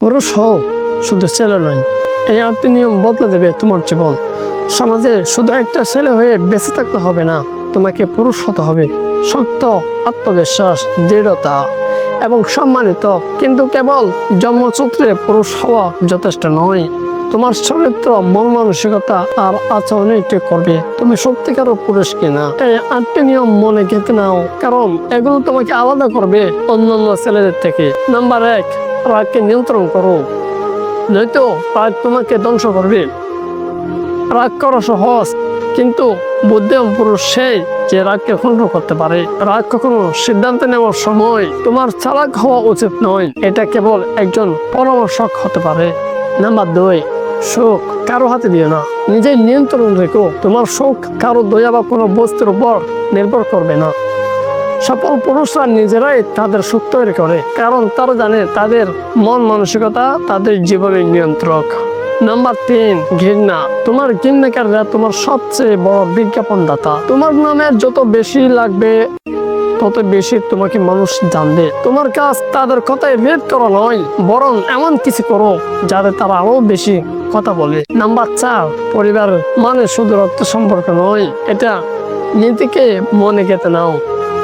পুরুষ হও, শুধু ছেলে নয়। এই আটটি নিয়ম বদলে দেবে তোমার জীবন। সমাজে শুধু একটা ছেলে হয়ে বেঁচে থাকতে হবে না, তোমাকে পুরুষ হতে হবে। শক্ত, আত্মবিশ্বাস, দৃঢ়তা এবং সম্মানিত। কিন্তু কেবল জন্মসূত্রে পুরুষ হওয়া যথেষ্ট নয়। তোমার চরিত্র, মন মানসিকতা আর আচরণে ঠিক করবে। তুমি সত্যিকার পুরুষ কিনা? এই আটটি নিয়ম মনে গেঁথে নাও। কারণ এগুলো তোমাকে আলাদা করবে অন্যান্য ছেলেদের থেকে। নাম্বার এক রাগকে নিয়ন্ত্রণ করো। নয়তো রাগ তোমাকে ধ্বংস করবে। রাগ করা সহজ, কিন্তু বুদ্ধিমান পুরুষ সেই যে রাগকে কন্ট্রোল করতে পারে। রাগ কখনো সিদ্ধান্ত নেওয়ার সময় তোমার চালাক হওয়া উচিত নয়। এটা কেবল একজন পরামর্শক হতে পারে। নাম্বার দুই সুখ কারও হাতে দিও না। নিজের নিয়ন্ত্রণ রেখো। তোমার সুখ কারও দয়া বা কোনো বস্তুর উপর নির্ভর করবে না। সফল পুরুষরা নিজেরাই তাদের সুখ তৈরি করে। কারণ তারা জানে তাদের মন মানসিকতা তাদের জীবনের নিয়ন্ত্রক। নাম্বার তিন, ঘৃণা। তোমার ঘৃণাকারীরা তোমার সবচেয়ে বড় বিজ্ঞাপন দাতা তোমার নামে যত বেশি লাগবে, তত বেশি তোমাকে মানুষ জানবে। তোমার কাজ তাদের কথায় ভেদ করা নয়, বরং এমন কিছু করো যাতে তারা আরও বেশি কথা বলে। নাম্বার চার, পরিবার মানে শুধু রক্ত সম্পর্ক নয়, এটা নীতিকে মনে গেতে নাও।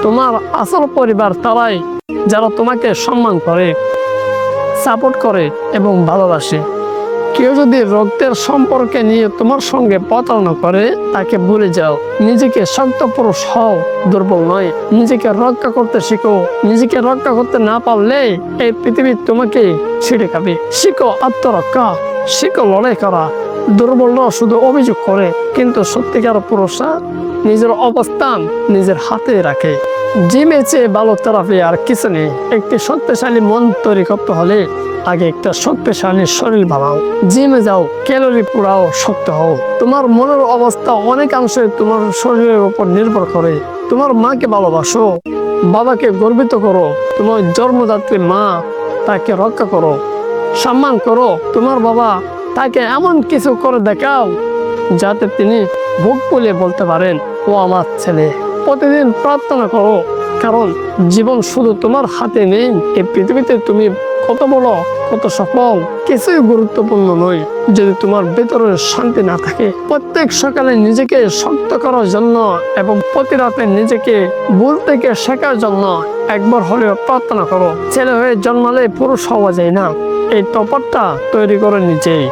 তোমার আসল পরিবার তারাই যারা তোমাকে সম্মান করে সাপোর্ট করে এবং ভালোবাসে। কেউ যদি রক্তের সম্পর্কে নিয়ে তোমার সঙ্গে প্রতারণা করে, তাকে ভুলে যাও। নিজেকে শক্ত পুরুষ হও, দুর্বল নয়। নিজেকে রক্ষা করতে শিখো। নিজেকে রক্ষা করতে না পারলে এই পৃথিবী তোমাকে ছিঁড়ে খাবে। শিখো আত্মরক্ষা। শিখো লড়াই করা। দুর্বলরা শুধু অভিযোগ করে, কিন্তু সত্যিকার পুরুষরা নিজের অবস্থান নিজের হাতে রাখে। জিমে চেয়ে ভালো থেরাপি আর কিছু নেই। একটি শক্তিশালী মন তৈরি করতে হলে আগে একটা শক্তিশালী শরীর বানাও। জিমে যাও, ক্যালোরি পোড়াও, শক্ত হও। তোমার মনের অবস্থা অনেকাংশে তোমার শরীরের উপর নির্ভর করে। তোমার মাকে ভালোবাসো, বাবাকে গর্বিত করো, তোমার জন্মদাত্রী মা তাকে রক্ষা করো, সম্মান করো। তোমার বাবা তাকে এমন কিছু করে দেখাও যাতে তিনি বুক বলে বলতে পারেন, ও আমার ছেলে, প্রতিদিন প্রার্থনা করো, কারণ জীবন শুধু তোমার হাতে নেই এই পৃথিবীতে তুমি কত বড়, কত সফল, কিছুই গুরুত্বপূর্ণ নয়। যদি তোমার ভেতরে শান্তি না থাকে, প্রত্যেক সকালে নিজেকে শক্ত করার জন্য এবং প্রতি রাতে নিজেকে ভুল থেকে শেখার জন্য একবার হলেও প্রার্থনা করো। ছেলে হয়ে জন্মালে পুরুষ হওয়া যায় না। এই টপারটা তৈরি করে নিজেই।